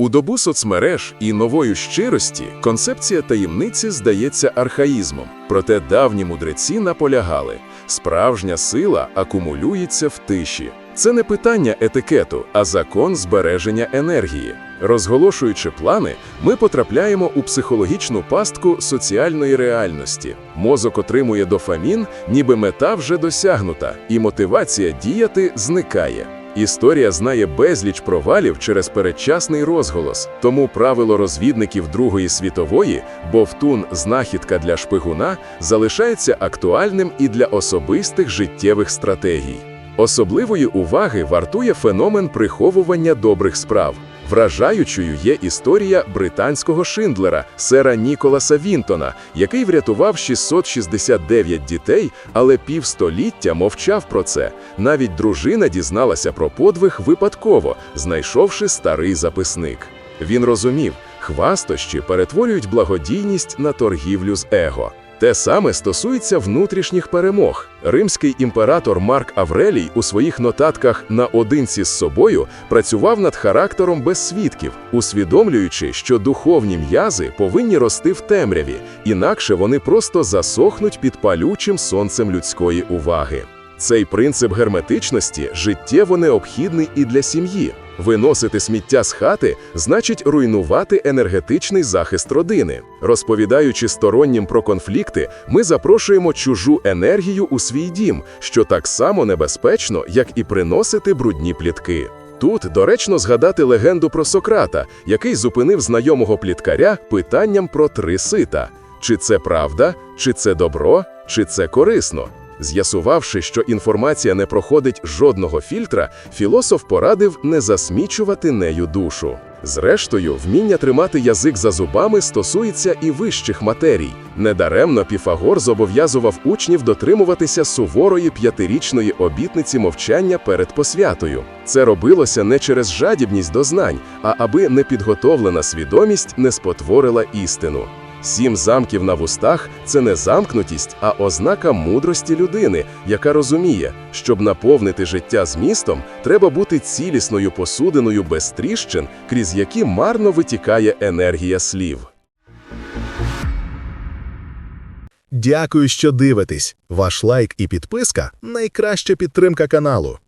У добу соцмереж і нової щирості концепція таємниці здається архаїзмом. Проте давні мудреці наполягали: справжня сила акумулюється в тиші. Це не питання етикету, а закон збереження енергії. Розголошуючи плани, ми потрапляємо у психологічну пастку соціальної реальності. Мозок отримує дофамін, ніби мета вже досягнута, і мотивація діяти зникає. Історія знає безліч провалів через передчасний розголос, тому правило розвідників Другої світової «Бовтун – знахідка для шпигуна» залишається актуальним і для особистих життєвих стратегій. Особливої уваги вартує феномен приховування добрих справ. Вражаючою є історія британського Шиндлера, сера Ніколаса Вінтона, який врятував 669 дітей, але півстоліття мовчав про це. Навіть дружина дізналася про подвиг випадково, знайшовши старий записник. Він розумів, хвастощі перетворюють благодійність на торгівлю з его. Те саме стосується внутрішніх перемог. Римський імператор Марк Аврелій у своїх нотатках наодинці з собою працював над характером без свідків, усвідомлюючи, що духовні м'язи повинні рости в темряві, інакше вони просто засохнуть під палючим сонцем людської уваги. Цей принцип герметичності життєво необхідний і для сім'ї. Виносити сміття з хати значить руйнувати енергетичний захист родини. Розповідаючи стороннім про конфлікти, ми запрошуємо чужу енергію у свій дім, що так само небезпечно, як і приносити брудні плітки. Тут доречно згадати легенду про Сократа, який зупинив знайомого пліткаря питанням про три сита: чи це правда, чи це добро, чи це корисно. З'ясувавши, що інформація не проходить жодного фільтра, філософ порадив не засмічувати нею душу. Зрештою, вміння тримати язик за зубами стосується і вищих матерій. Недаремно Піфагор зобов'язував учнів дотримуватися суворої п'ятирічної обітниці мовчання перед посвятою. Це робилося не через жадібність до знань, а аби непідготовлена свідомість не спотворила істину. Сім замків на вустах це не замкнутість, а ознака мудрості людини, яка розуміє, щоб наповнити життя змістом, треба бути цілісною посудиною без тріщин, крізь які марно витікає енергія слів. Дякую, що дивитесь. Ваш лайк і підписка найкраща підтримка каналу.